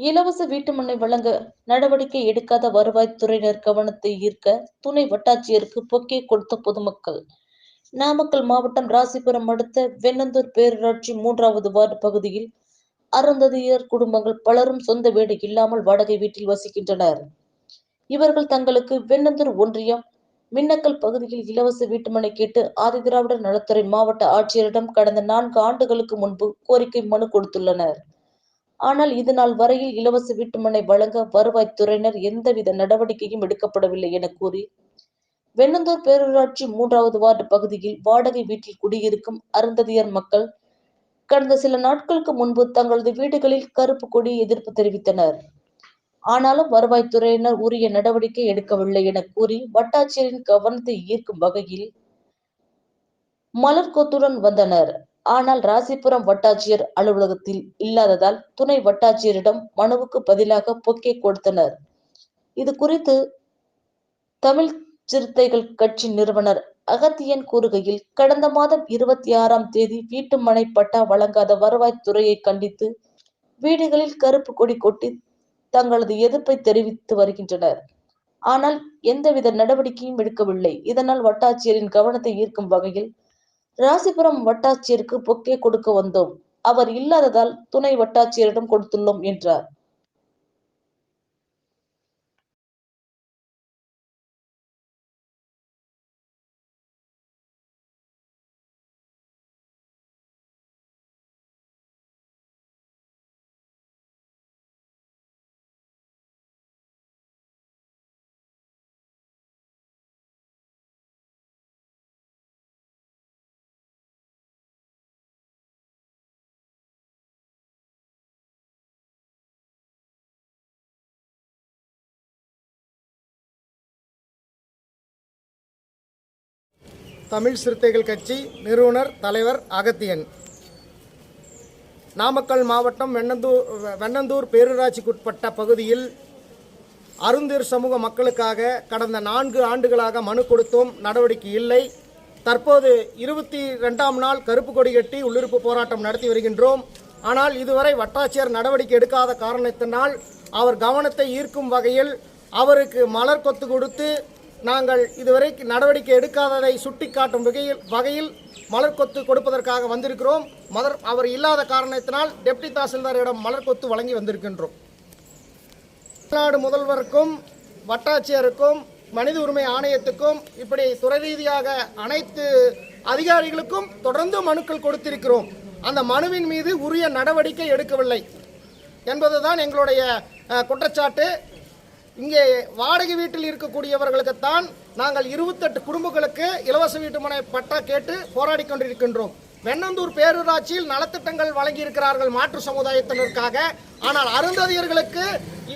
இலவச வீட்டுமனை வழங்க நடவடிக்கை எடுக்காத வருவாய்த்துறையினர் கவனத்தை ஈர்க்க துணை வட்டாட்சியருக்கு பொக்கே கொடுத்த பொதுமக்கள். நாமக்கல் மாவட்டம் ராசிபுரம் அடுத்த வெண்ணந்தூர் பேரூராட்சி மூன்றாவது வார்டு பகுதியில் அருந்ததியர் குடும்பங்கள் பலரும் சொந்த வீடு இல்லாமல் வாடகை வீட்டில் வசிக்கின்றனர். இவர்கள் தங்களுக்கு வெண்ணந்தூர் ஒன்றியம் மின்னக்கல் பகுதியில் இலவச வீட்டுமனை கேட்டு ஆதிதிராவிடர் நலத்துறை மாவட்ட ஆட்சியரிடம் கடந்த நான்கு ஆண்டுகளுக்கு முன்பு கோரிக்கை மனு கொடுத்துள்ளனர். ஆனால் இது நாள் வரையில் இலவச வீட்டுமனை வழங்க வருவாய்த்துறையினர் எந்தவித நடவடிக்கையும் எடுக்கப்படவில்லை என கூறி வெண்ணந்தூர் பேரூராட்சி மூன்றாவது வார்டு பகுதியில் வாடகை வீட்டில் குடியிருக்கும் அருந்ததியர் மக்கள் கடந்த சில நாட்களுக்கு முன்பு தங்களது வீடுகளில் கருப்பு கொடி எதிர்ப்பு தெரிவித்தனர். ஆனாலும் வருவாய்த்துறையினர் உரிய நடவடிக்கை எடுக்கவில்லை என கூறி வட்டாட்சியரின் கவனத்தை ஈர்க்கும் வகையில் மலர் கொத்துடன் வந்தனர். ஆனால் ராசிபுரம் வட்டாட்சியர் அலுவலகத்தில் இல்லாததால் துணை வட்டாட்சியரிடம் மனுவுக்கு பதிலாக பொக்கே கொடுத்தனர். இது குறித்து தமிழ் சிறுத்தைகள் கட்சி நிறுவனர் அகத்தியன் கூறுகையில் கடந்த மாதம் இருபத்தி ஆறாம் தேதி வீட்டு மனை பட்டா வழங்காத வருவாய்த்துறையை கண்டித்து வீடுகளில் கருப்பு கொடி கொட்டி தங்களது எதிர்ப்பை தெரிவித்து வருகின்றனர். ஆனால் எந்தவித நடவடிக்கையும் எடுக்கவில்லை. இதனால் வட்டாட்சியரின் கவனத்தை ஈர்க்கும் வகையில் ராசிபுரம் வட்டாட்சியருக்கு பொக்கே கொடுக்க வந்தோம். அவர் இல்லாததால் துணை வட்டாட்சியரிடம் கொடுத்துள்ளோம் என்றார். தமிழ் சிறுத்தைகள் கட்சி நிறுவனர் தலைவர் அகத்தியன். நாமக்கல் மாவட்டம் வெண்ணந்தூர் வெண்ணந்தூர் பேரூராட்சிக்குட்பட்ட பகுதியில் அருந்தீர் சமூக மக்களுக்காக கடந்த நான்கு ஆண்டுகளாக மனு கொடுத்தும். நடவடிக்கை இல்லை. தற்போது இருபத்தி ரெண்டாம் நாள் கருப்பு கொடி கட்டி உள்ளிருப்பு போராட்டம் நடத்தி வருகின்றோம். ஆனால் இதுவரை வட்டாட்சியர் நடவடிக்கை எடுக்காத காரணத்தினால் அவர் கவனத்தை ஈர்க்கும் வகையில் அவருக்கு மலர் கொத்து கொடுத்து நாங்கள் இதுவரை நடவடிக்கை எடுக்காததை சுட்டிக்காட்டும் வகையில் வகையில் மலர் கொத்து கொடுப்பதற்காக வந்திருக்கிறோம். மலர் அவர் இல்லாத காரணத்தினால் டெப்டி தாசில்தாரிடம் மலர் கொத்து வழங்கி வந்திருக்கின்றோம். தமிழ்நாடு முதல்வருக்கும் வட்டாட்சியருக்கும் மனித உரிமை ஆணையத்துக்கும் இப்படி துறை ரீதியாக அனைத்து அதிகாரிகளுக்கும் தொடர்ந்து மனுக்கள் கொடுத்திருக்கிறோம். அந்த மனுவின் மீது உரிய நடவடிக்கை எடுக்கவில்லை என்பதுதான் எங்களுடைய குற்றச்சாட்டு. இங்கே வாடகை வீட்டில் இருக்கக்கூடியவர்களுக்குத்தான் நாங்கள் இருபத்தெட்டு குடும்பங்களுக்கு இலவச வீட்டுமனை பட்டா கேட்டு போராடி கொண்டிருக்கின்றோம். வெண்ணந்தூர் பேரூராட்சியில் நலத்திட்டங்கள் வழங்கியிருக்கிறார்கள் மாற்று சமுதாயத்தினருக்காக. ஆனால் அருந்ததியர்களுக்கு